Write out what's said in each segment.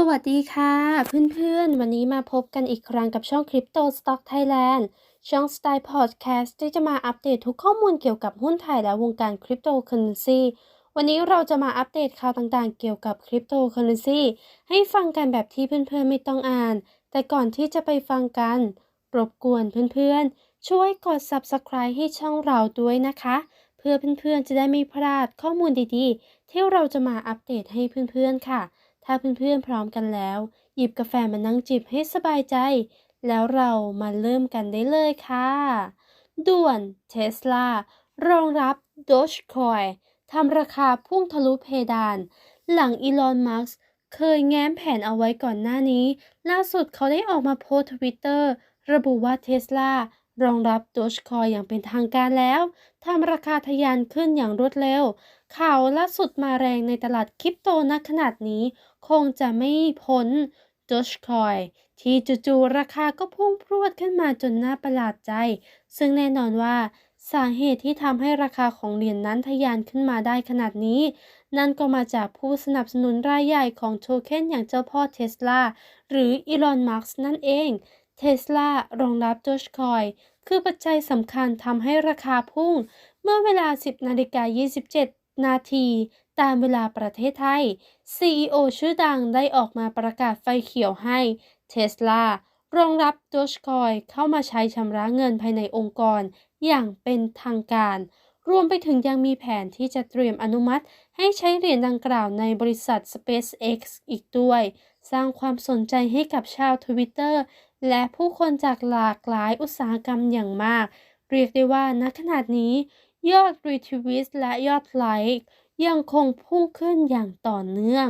สวัสดีค่ะ เพื่อนๆ วันนี้มาพบกันอีกครั้งกับช่อง Crypto Stock Thailand ช่อง Style Podcast ที่จะมาอัปเดตทุกข้อมูลเกี่ยวกับหุ้นไทยและวงการคริปโตเคอเรนซีวันนี้เราจะมาอัปเดตข่าวต่างๆ เกี่ยวกับคริปโตเคอเรนซีให้ฟังกันแบบที่เพื่อนๆ ไม่ต้องอ่าน แต่ก่อนที่จะไปฟังกัน รบกวนเพื่อนๆ ช่วยกด Subscribe ให้ช่องเราด้วยนะคะ เพื่อเพื่อนๆ จะได้ไม่พลาดข้อมูลดีๆ ที่เราจะมาอัปเดตให้เพื่อนๆ ค่ะ ถ้าเพื่อนๆพร้อมกันแล้ว หยิบกาแฟมานั่งจิบให้สบายใจ แล้วเรามาเริ่มกันได้เลยค่ะ ด่วน Tesla รองรับ Dogecoin ทำราคาพุ่งทะลุเพดาน หลังอีลอนมัสก์เคยแง้มแผนเอาไว้ก่อนหน้านี้ ล่าสุดเขาได้ออกมาโพสทวิตเตอร์ระบุว่า Tesla รองรับ Dogecoin อย่างเป็นทางการแล้วทำราคาทะยานขึ้นอย่างรวดเร็ว ข่าวล่าสุดมาแรงในตลาดคริปโตณขนาดนี้ คงจะไม่พ้น Dogecoin ที่จู่ๆราคาก็พุ่งพรวดขึ้นมาจนน่าประหลาดใจ ซึ่งแน่นอนว่าสาเหตุที่ทำให้ราคาของเหรียญนนั้นทะยานขึ้นมาได้ขนาดนี้ นั่นก็มาจากผู้สนับสนุนรายใหญ่ของโทเค็นอย่างเจ้าพ่อเทสลาหรืออีลอนมัสก์นั่นเอง เทสลารองรับ Dogecoin คือปัจจัยสำคัญทำให้ราคาพุ่ง เมื่อเวลา 10นาฬิกา27 นาทีตามเวลาประเทศไทย CEO ชื่อดังได้ออกมาประกาศไฟเขียวให้ Tesla รองรับ Dogecoin เข้ามาใช้ชำระเงินภายในองค์กร อย่างเป็นทางการ รวมไปถึงยังมีแผนที่จะเตรียมอนุมัติ ให้ใช้เหรียญดังกล่าวในบริษัท SpaceX อีกด้วย สร้างความสนใจให้กับชาวทวิตเตอร์ และผู้คนจากหลากหลายอุตสาหกรรมอย่างมาก เรียกได้ว่าณขนาดนี้ ยอดรีทวิตและยอดไลค์ยังคงพุ่งขึ้นอย่างต่อเนื่อง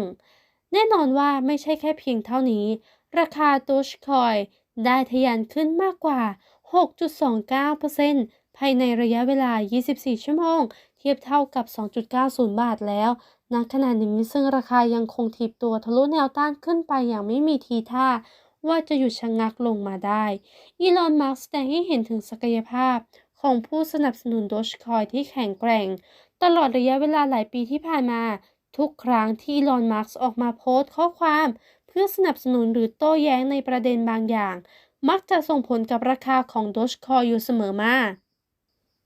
แน่นอนว่าไม่ใช่แค่เพียงเท่านี้ ราคา Dogecoin ได้ทะยานขึ้นมากกว่า 6.29%ภายในระยะเวลา 24 ชั่วโมง เทียบเท่ากับ 2.90 บาทแล้วณขณะนี้ซึ่งราคายังคงถีบตัวทะลุแนวต้านขึ้นไปอย่างไม่มีทีท่า ว่าจะหยุดชะงักลงมาได้ อีลอน มัสก์แสดงให้เห็นถึงศักยภาพของผู้สนับสนุน Dogecoin ที่แข็งแกร่ง ตลอดระยะเวลาหลายปีที่ผ่านมา ทุกครั้งที่อีลอน มัสก์ออกมาโพสต์ข้อความ เพื่อสนับสนุนหรือโต้แย้งในประเด็นบางอย่าง มักจะส่งผลกับราคาของ Dogecoin อยู่เสมอมา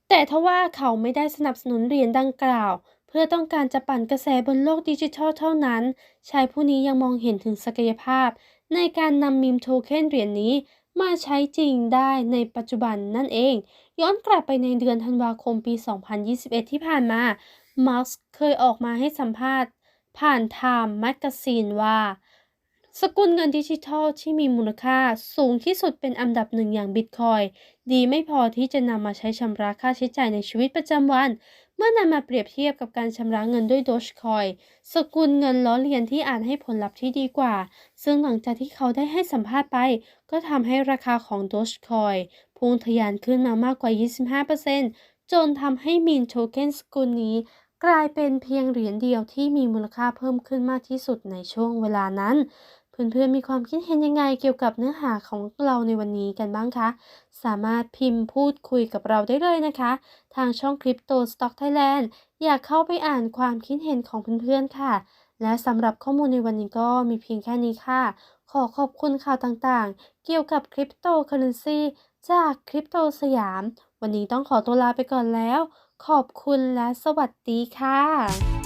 แต่ทว่าเขาไม่ได้สนับสนุนเหรียญดังกล่าว เพื่อต้องการจะปั่นกระแสบนโลกดิจิทัลเท่านั้น ชายผู้นี้ยังมองเห็นถึงศักยภาพ ในการนำมีมโทเค็นเหรียญนี้มาใช้จริงได้ในปัจจุบันนั่นเอง ย้อนกลับไปในเดือนธันวาคมปี 2021 ที่ผ่านมามัสก์เคยออกมาให้สัมภาษณ์ผ่านไทม์แมกกาซีนว่า สกุลเงินดิจิทัลที่มีมูลค่าสูงที่สุดเป็นอันดับหนึ่งอย่างบิตคอยดีไม่พอที่จะนำมาใช้ชำระค่าใช้จ่ายในชีวิตประจำวัน มื่อนำมาเปรียบเทียบกับการชำระเงินด้วย Dogecoin สกุลเงินล้อเลียนที่อาจให้ผลลัพธ์ที่ดีกว่า ซึ่งหลังจากที่เขาได้ให้สัมภาษณ์ไป ก็ทำให้ราคาของ Dogecoin พุ่งทะยานขึ้นมามากกว่า 25%จนทำให้มีนโทเค็นสกุลนี้ กลายเป็นเพียงเหรียญเดียวที่มีมูลค่าเพิ่มขึ้นมากที่สุดในช่วงเวลานั้น เพื่อนๆมีความคิดเห็นยังไงเกี่ยวกับเนื้อหาของเราในวันนี้กันบ้างคะ สามารถพิมพ์พูดคุยกับเราได้เลยนะคะ ทางช่อง Crypto Stock Thailand อยากเข้าไปอ่านความคิดเห็นของเพื่อนๆค่ะ และสำหรับข้อมูลในวันนี้ก็มีเพียงแค่นี้ค่ะ ขอขอบคุณข่าวต่างๆ เกี่ยวกับคริปโตเคอเรนซีจากคริปโตสยาม วันนี้ต้องขอตัวลาไปก่อนแล้ว ขอบคุณและสวัสดีค่ะ